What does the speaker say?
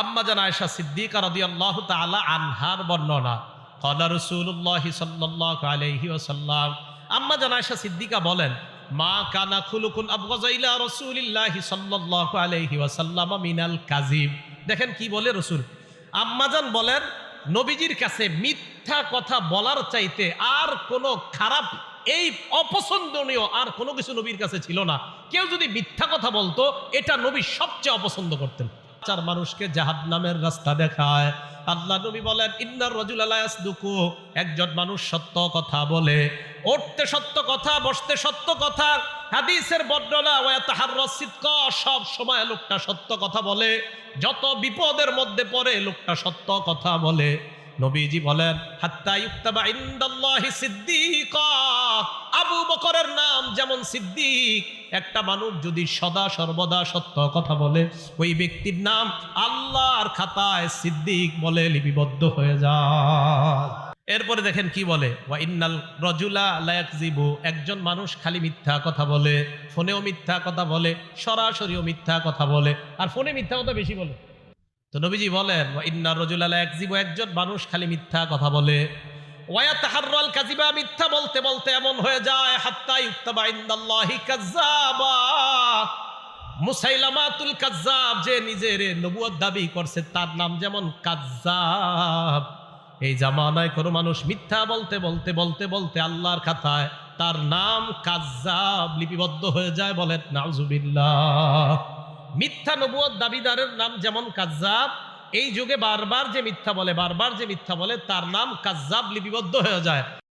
আম্মা জান সিদ্দিকা আনহার বর্ণনা আম্মা জান সিদ্দিকা বলেন, মা কানা খুলুকুন ওয়াসাল্লাম মিনাল দেখেন কি বলে রসুল। আম্মাজান বলেন, নবীজির কাছে মিথ্যা কথা বলার চাইতে আর কোনো খারাপ, এই অপছন্দনীয় আর কোনো কিছু নবীর কাছে ছিল না। কেউ যদি মিথ্যা কথা বলতো, এটা নবী সবচেয়ে অপছন্দ করতেন। চার মানুষকে জাহাদ নামের রাস্তা দেখায়। আল্লাহ নবী বলেন, ইন্নার রজুল আলায়াসদুকু একজন মানুষ সত্য কথা বলে, উঠতে সত্য কথা, বসতে সত্য কথা, হাদিসের বর্ণনা ওয়া তাহার সিদ্ক সব সময় লোকটা সত্য কথা বলে, যত বিপদের মধ্যে পড়ে লোকটা সত্য কথা বলে। নবীজি বলেন, হাত্তা ইউক্তাবা ইনদাল্লাহি সিদ্দিকা। যেমন সিদ্দিক, একটা মানুষ যদি সদা সর্বদা সত্য কথা বলে, ওই ব্যক্তির নাম আল্লাহর খাতায় সিদ্দিক বলে লিপিবদ্ধ হয়ে যায়। এরপরে দেখেন কি বলে একজন মানুষ খালি মিথ্যা কথা বলে, ফোনেও মিথ্যা কথা বলে, সরাসরিও মিথ্যা কথা বলে, আর ফোনে মিথ্যা কথা বেশি বলে। তো নবীজি বলেন, ওয়া ইন্নার রজুলা লায়াকজিবু একজন মানুষ খালি মিথ্যা কথা বলে ওয়া তাহাররাল কাযিবা মিথ্যা বলতে বলতে এমন হয়ে যায়, হাত্তা ইউক্তাবা ইনদাল্লাহি কাযাবা মুসাইলামাতুল কাজ্জাব যে নিজের নবুয়ত দাবি করছে, তার নাম যেমন কাজ্জাব এই জামানায় কোনো মানুষ মিথ্যা বলতে বলতে বলতে বলতে আল্লাহর খাতায় তার নাম কাজ্জাব লিপিবদ্ধ হয়ে যায়, বলেন, নাউজুবিল্লাহ। মিথ্যা নবুয়ত দাবিদারের নাম যেমন কাজ্জাব এই যুগে বারবার যে মিথ্যা বলে, বারবার যে মিথ্যা বলে, তার নাম কাজাব লিপিবদ্ধ হয়ে যায়।